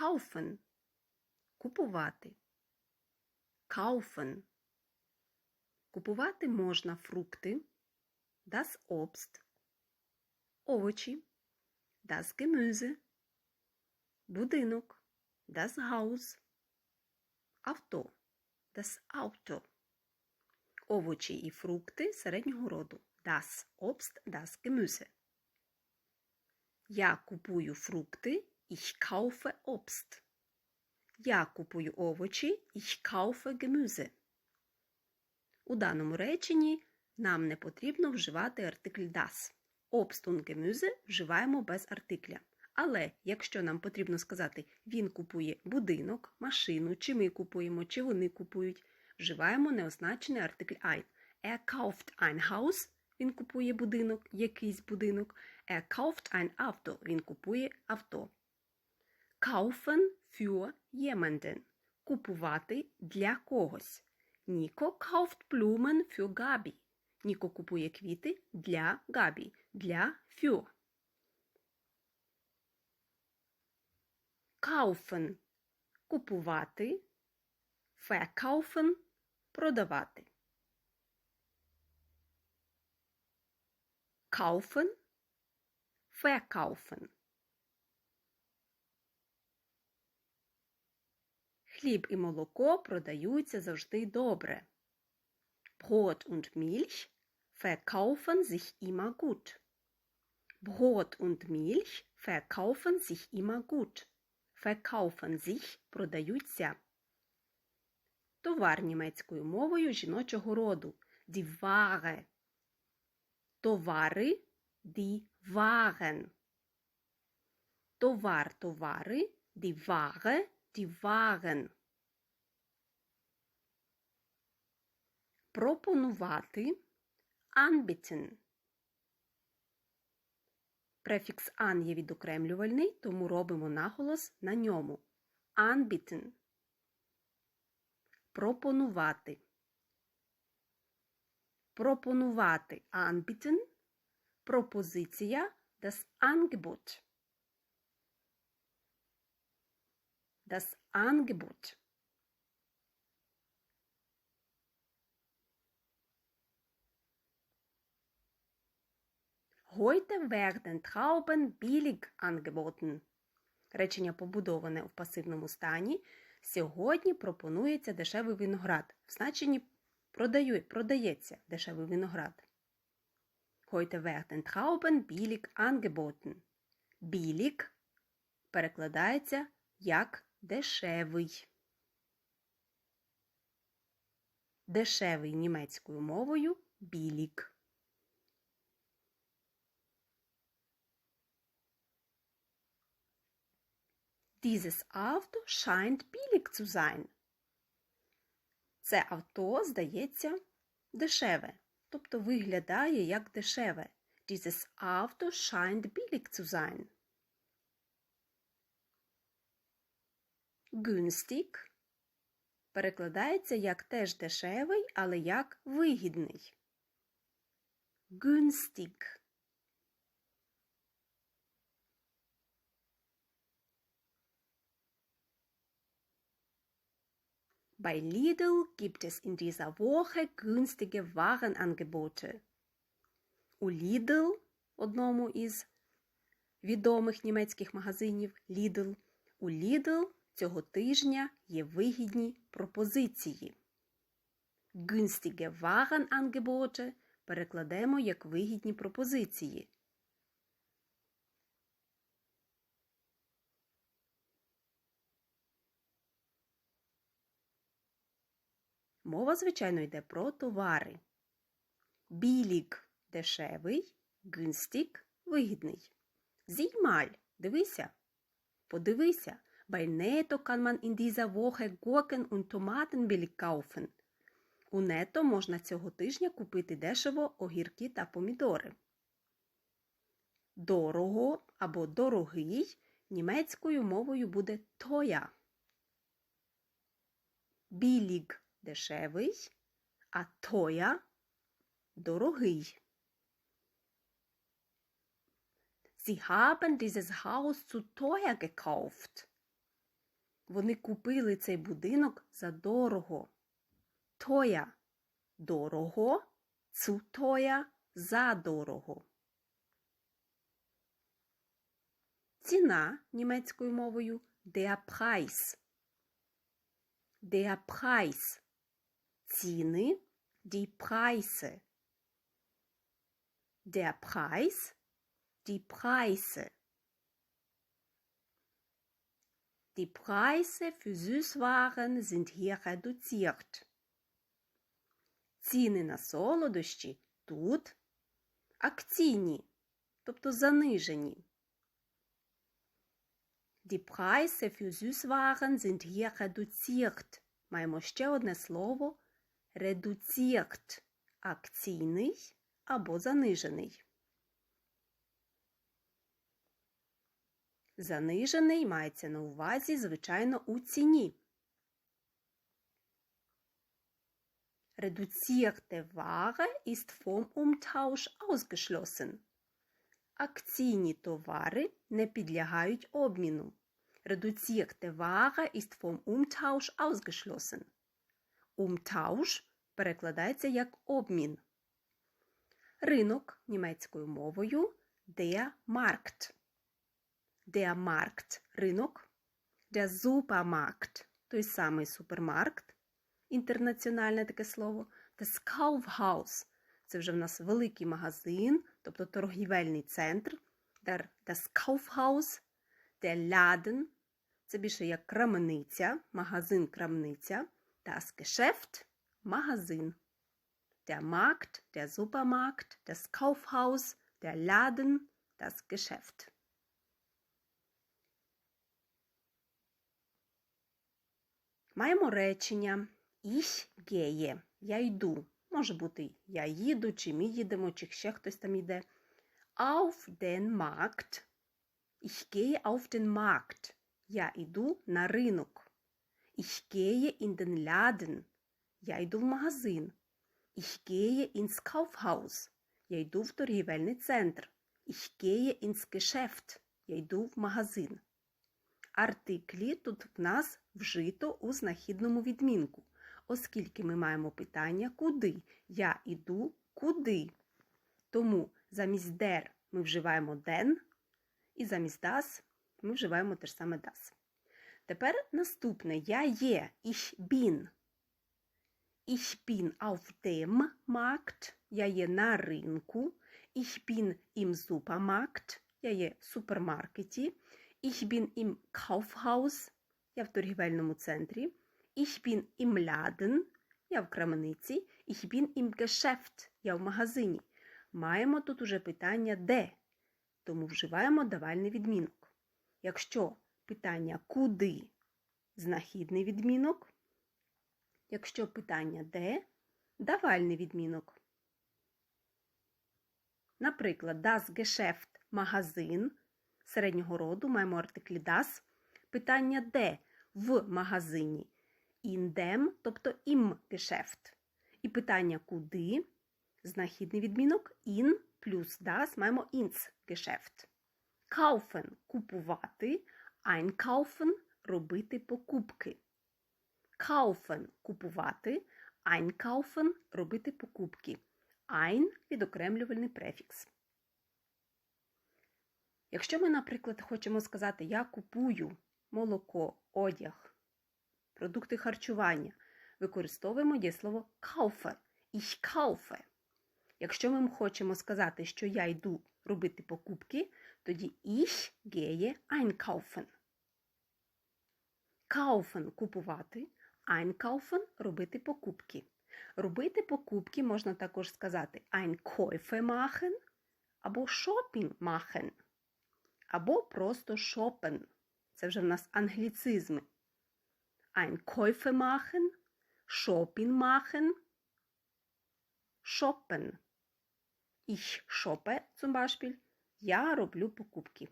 Kaufen. Купувати. Kaufen. Купувати можна фрукти, das Obst, овочі, das Gemüse, будинок, das Haus, авто, das Auto. Овочі і фрукти середнього роду. Das Obst, das Gemüse. Я купую фрукти, ich kaufe Obst. Я купую овочі, ich kaufe Gemüse. У даному реченні нам не потрібно вживати артикль das. Obst und Gemüse вживаємо без артикля. Але якщо нам потрібно сказати він купує будинок, машину, чи ми купуємо, чи вони купують, вживаємо неозначений артикль ein. Er kauft ein Haus, він купує будинок, якийсь будинок. Er kauft ein Auto, він купує авто. Kaufen für jemanden. Купувати для когось. Ніко kauft Blumen für Gabi. Ніко купує квіти для Габі. Для für. Kaufen – купувати. Verkaufen – продавати. Kaufen – verkaufen. Хліб і молоко продаються завжди добре. Brot und Milch verkaufen sich immer gut. Brot und Milch verkaufen sich immer gut. Verkaufen sich продаються. Товар німецькою мовою жіночого роду. Die Ware. Товари die Waren. Товар товари die Ware die Waren. Пропонувати anbieten. Префікс an є відокремлювальний, тому робимо наголос на ньому. Anbieten. Пропонувати. Пропонувати anbieten. Пропозиція das Angebot. Das Angebot. Heute werden Trauben billig angeboten. Речення побудоване в пасивному стані. Сьогодні пропонується дешевий виноград. В значенні продаю, продається дешевий виноград. Heute werden Trauben billig angeboten. Billig перекладається як дешевий. Дешевий німецькою мовою білік. Dieses Auto scheint billig zu sein. Це авто здається дешеве, тобто виглядає як дешеве. Dieses Auto scheint billig zu sein. Günstig перекладається як теж дешевий, але як вигідний. Günstig. Bei Lidl gibt es in dieser Woche günstige Warenangebote. У Lidl, одному із відомих німецьких магазинів Lidl, у Lidl цього тижня є вигідні пропозиції. Günstige Warenangebote перекладемо як вигідні пропозиції. Мова, звичайно, йде про товари. Білік дешевий, günstig – вигідний. Зіймаль дивися. Подивися. Bei Netto kann man in dieser Woche Gurken und Tomaten billig kaufen. У Нето можна цього тижня купити дешево огірки та помідори. Дорого або дорогий німецькою мовою буде teuer. Білік дешевий, а teuer – дорогий. Sie haben dieses Haus zu teuer gekauft. Вони купили цей будинок за дорого. Тоя дорого, цу тоя за дорого. Ціна німецькою мовою der Preis. Der Preis. Ціни die Preise. Der Preis die Preise. Die Preise für Süßwaren sind hier reduziert. Ціни на солодощі тут акційні, тобто занижені. Die Preise für Süßwaren sind hier reduziert. Маємо ще одне слово reduziert. Акційний або занижений. Занижений мається на увазі, звичайно, у ціні. Reduzierte Ware ist vom Umtausch ausgeschlossen. Акційні товари не підлягають обміну. Reduzierte Ware ist vom Umtausch ausgeschlossen. Umtausch перекладається як обмін. Ринок німецькою мовою der Markt. Der Markt – ринок, der Supermarkt – той самий супермаркт, інтернаціональне таке слово, das Kaufhaus – це вже в нас великий магазин, тобто торгівельний центр, der, das Kaufhaus, der Laden – це більше як крамниця, магазин-крамниця, das Geschäft – магазин. Der Markt, der Supermarkt, das Kaufhaus, der Laden, das Geschäft. Маємо речення Ich gehe. Я йду. Може бути я їду, чи ми їдемо, чи ще хтось там йде. Auf den Markt. Ich gehe auf den Markt. Я йду на ринок. Ich gehe in den Laden. Я йду в магазин. Ich gehe ins Kaufhaus. Я йду в торгівельний центр. Ich gehe ins Geschäft. Я йду в магазин. Артиклі тут в нас вжито у знахідному відмінку, оскільки ми маємо питання куди. Я іду куди. Тому замість der ми вживаємо den, і замість das ми вживаємо те ж саме das. Тепер наступне я є ich bin. Ich bin auf dem Markt. Я є на ринку. Ich bin im Supermarkt. Я є в супермаркеті. Ich bin im Kaufhaus. Я в торгівельному центрі. Ich bin im Laden. Я в крамниці. Ich bin im Geschäft. Я в магазині. Маємо тут уже питання де. Тому вживаємо давальний відмінок. Якщо питання куди знахідний відмінок. Якщо питання де давальний відмінок. Наприклад, das Geschäft – магазин середнього роду маємо артиклі das. Питання де в магазині. In dem, тобто im Geschäft. І питання куди знахідний відмінок in плюс das маємо ins Geschäft. Kaufen – купувати, einkaufen – робити покупки. Kaufen – купувати, einkaufen – робити покупки. Ein – відокремлювальний префікс. Якщо ми, наприклад, хочемо сказати Я купую молоко, одяг, продукти харчування, використовуємо дієслово kaufe. Ich kaufe. Якщо ми хочемо сказати, що я йду робити покупки, тоді ich gehe einkaufen. Kaufen – купувати, einkaufen – робити покупки. Робити покупки можна також сказати Einkäufe machen або Shopping machen, або просто шопен. Це вже в нас англіцизми. Einkäufe machen, Shopping machen, shoppen. Ich shoppe zum Beispiel. Я роблю покупки.